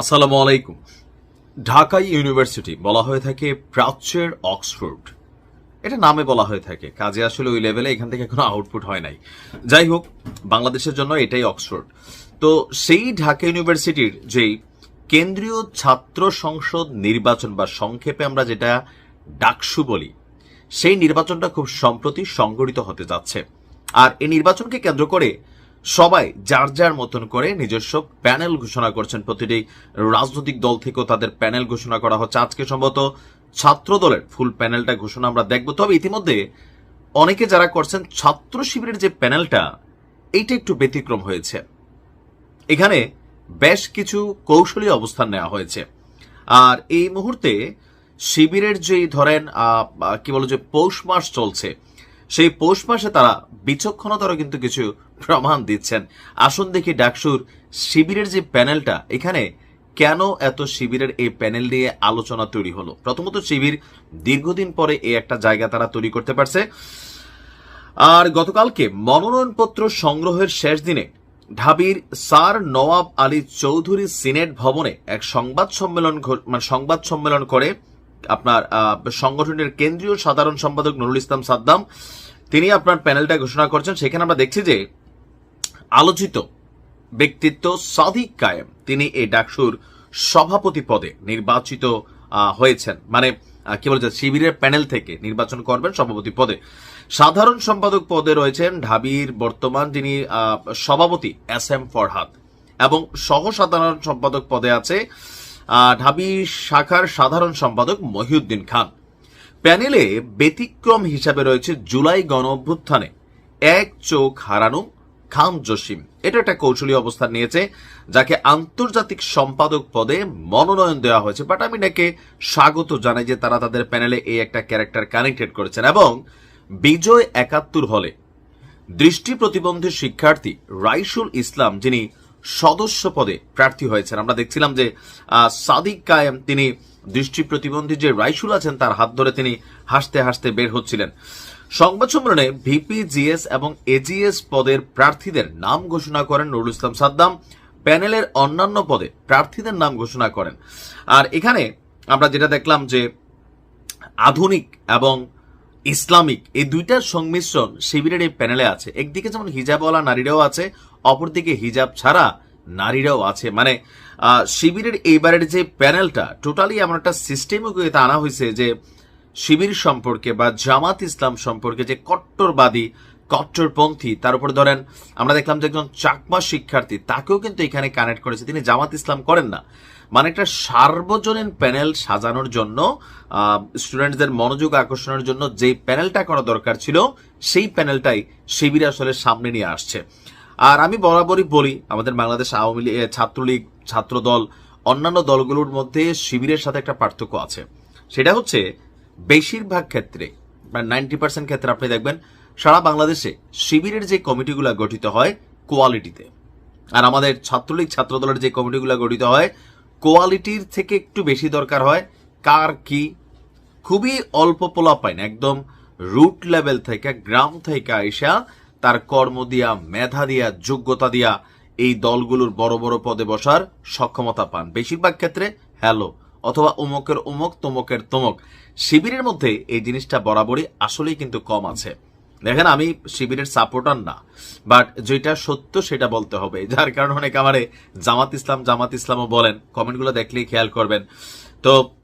আসসালামু আলাইকুম। ঢাকা ইউনিভার্সিটি বলা হয়ে থাকে প্রাচ্যের অক্সফোর্ড। এটা নামে বলা হয়ে থাকে, কাজে আসলে ওই লেভেলে এখান থেকে কোনো আউটপুট হয় নাই। যাই হোক, বাংলাদেশের জন্য এটাই অক্সফোর্ড। তো সেই ঢাকা ইউনিভার্সিটির যেই কেন্দ্রীয় ছাত্র সংসদ নির্বাচন বা সংক্ষেপে আমরা যেটা ডাকসু বলি, সেই নির্বাচনটা খুব সম্প্রতি সংগঠিত হতে যাচ্ছে। আর এই নির্বাচনকে কেন্দ্র করে সবাই যার যার মতন করে নিজস্ব প্যানেল ঘোষণা করছেন প্রতিটি রাজনৈতিক দল থেকেও তাদের প্যানেল ঘোষণা করা হচ্ছে। আজকে সম্ভবত ছাত্র দলের ফুল প্যানেলটা ঘোষণা আমরা দেখব। তবে ইতিমধ্যে অনেকে যারা করছেন ছাত্র শিবিরের যে প্যানেলটা, এইটা একটু ব্যতিক্রম হয়েছে। এখানে বেশ কিছু কৌশলী অবস্থান নেওয়া হয়েছে। আর এই মুহূর্তে শিবিরের যেই ধরেন কি বলো যে পৌষ মাস চলছে সেই পৌষ মাসে তারা বিচক্ষণতারও কিন্তু কিছু প্রমাণ দিচ্ছেন। আসুন দেখি ডাকসুর শিবিরের যে প্যানেলটা, এখানে কেন এত শিবিরের এই প্যানেল নিয়ে আলোচনা তৈরি হলো? প্রথমত শিবির দীর্ঘদিন পরে এই একটা জায়গা তারা তৈরি করতে পারছে। আর গতকালকে মনোনয়নপত্র সংগ্রহের শেষ দিনে ঢাবির স্যার নওয়াব আলী চৌধুরী সিনেট ভবনে এক সংবাদ সম্মেলন মানে সংবাদ সম্মেলন করে আপনার সংগঠনের কেন্দ্রীয় সাধারণ সম্পাদক নুরুল ইসলাম সাদ্দাম, তিনি আপনার প্যানেলটা ঘোষণা করছেন। সেখানে আমরা দেখছি যে আলোচিত ব্যক্তিত্ব সাদিক কায়েম। তিনি এই ডাকসুর সভাপতি পদে নির্বাচিত হয়েছেন। মানে কি বলছে শিবিরের প্যানেল থেকে নির্বাচন করবেন সভাপতি পদে। সাধারণ সম্পাদক পদে রয়েছেন ঢাবির বর্তমান যিনি সভাপতি এস এম ফরহাদ এবং সহ সাধারণ সম্পাদক পদে আছে ঢাবি শাখার সাধারণ সম্পাদক মহিউদ্দিন খান। প্যানেলে ব্যতিক্রম হিসাবে রয়েছে জুলাই গণ অভ্যুত্থানে। এক চোখ হারানো খাম জসিম। এটা একটা কৌশলী অবস্থান নিয়েছে, যাকে আন্তর্জাতিক সম্পাদক পদে মনোনয়ন দেওয়া হয়েছে। বাট আমি নাকি স্বাগত জানাই যে তারা তাদের প্যানেলে এই একটা ক্যারেক্টার কানেক্টেড করেছেন। এবং বিজয় একাত্তর হলে দৃষ্টি প্রতিবন্ধী শিক্ষার্থী রাইসুল ইসলাম, যিনি সদস্য পদে প্রার্থী হয়েছেন। আমরা দেখছিলাম যে সাদিক কায়েম তিনি দৃষ্টি প্রতিবন্ধী যে রাইসুল আছেন, তার হাত ধরে তিনি হাসতে হাসতে বের হচ্ছিলেন। সংবাদ সম্মেলনে ভিপি, জিএস এবং এজিএস পদের প্রার্থীদের নাম ঘোষণা করেন নুরুল ইসলাম সাদ্দাম। প্যানেলের অন্যান্য পদে প্রার্থীদের নাম ঘোষণা করেন। আর এখানে আমরা যেটা দেখলাম যে, আধুনিক এবং ইসলামিক, এই দুইটার সংমিশ্রণ শিবিরের এই প্যানেলে আছে। একদিকে যেমন হিজাবওয়ালা নারীরাও আছে, অপরদিকে হিজাব ছাড়া নারীরাও আছে। মানে শিবিরের এইবারের যে প্যানেলটা টোটালি এমন একটা সিস্টেমে আনা হয়েছে যে শিবির সম্পর্কে বা জামাত ইসলাম সম্পর্কে যে কট্টরবাদী, কট্টরপন্থী, তার উপর ধরেন আমরা দেখলাম যে একজন চাকমা শিক্ষার্থী, তাকেও কিন্তু এখানে কানেক্ট করেছে। তিনি জামাত ইসলাম করেন না। মানে একটা সার্বজনীন প্যানেল সাজানোর জন্য স্টুডেন্টদের মনোযোগ আকর্ষণের জন্য যে প্যানেলটা করা দরকার ছিল, সেই প্যানেলটাই শিবির আসলে সামনে নিয়ে আসছে। আর আমি বরাবরই বলি, আমাদের বাংলাদেশ আওয়ামী লীগ ছাত্রলীগ, ছাত্রদল, অন্যান্য দলগুলোর মধ্যে শিবিরের সাথে একটা পার্থক্য আছে। সেটা হচ্ছে, বেশিরভাগ ক্ষেত্রে নাইনটি পার্সেন্ট ক্ষেত্রে আপনি দেখবেন, সারা বাংলাদেশে শিবিরের যে কমিটিগুলো গঠিত হয় কোয়ালিটিতে। আর আমাদের ছাত্রলীগ, ছাত্রদলের যে কমিটিগুলো গঠিত হয় কোয়ালিটির থেকে একটু বেশি দরকার হয়। কার কি? খুবই অল্প পোলা পাইন একদম রুট লেভেল থেকে, গ্রাম থেকে আইসা তার কর্ম দিয়া, মেধা দিয়া, যোগ্যতা দিয়া এই দলগুলোর বড় বড় পদে বসার সক্ষমতা পান। বেশিরভাগ ক্ষেত্রে হ্যালো অথবা অমুকের অমুক তমুকের তমুক। শিবিরের মধ্যে এই জিনিসটা বরাবরই আসলেই কিন্তু কম আছে। দেখেন, আমি শিবিরের সাপোর্টার না বাট যেটা সত্য সেটা বলতে হবে। যার কারণে অনেক আমারে জামাত ইসলাম, জামাত ইসলামও বলেন কমেন্টগুলো দেখলেই খেয়াল করবেন। তো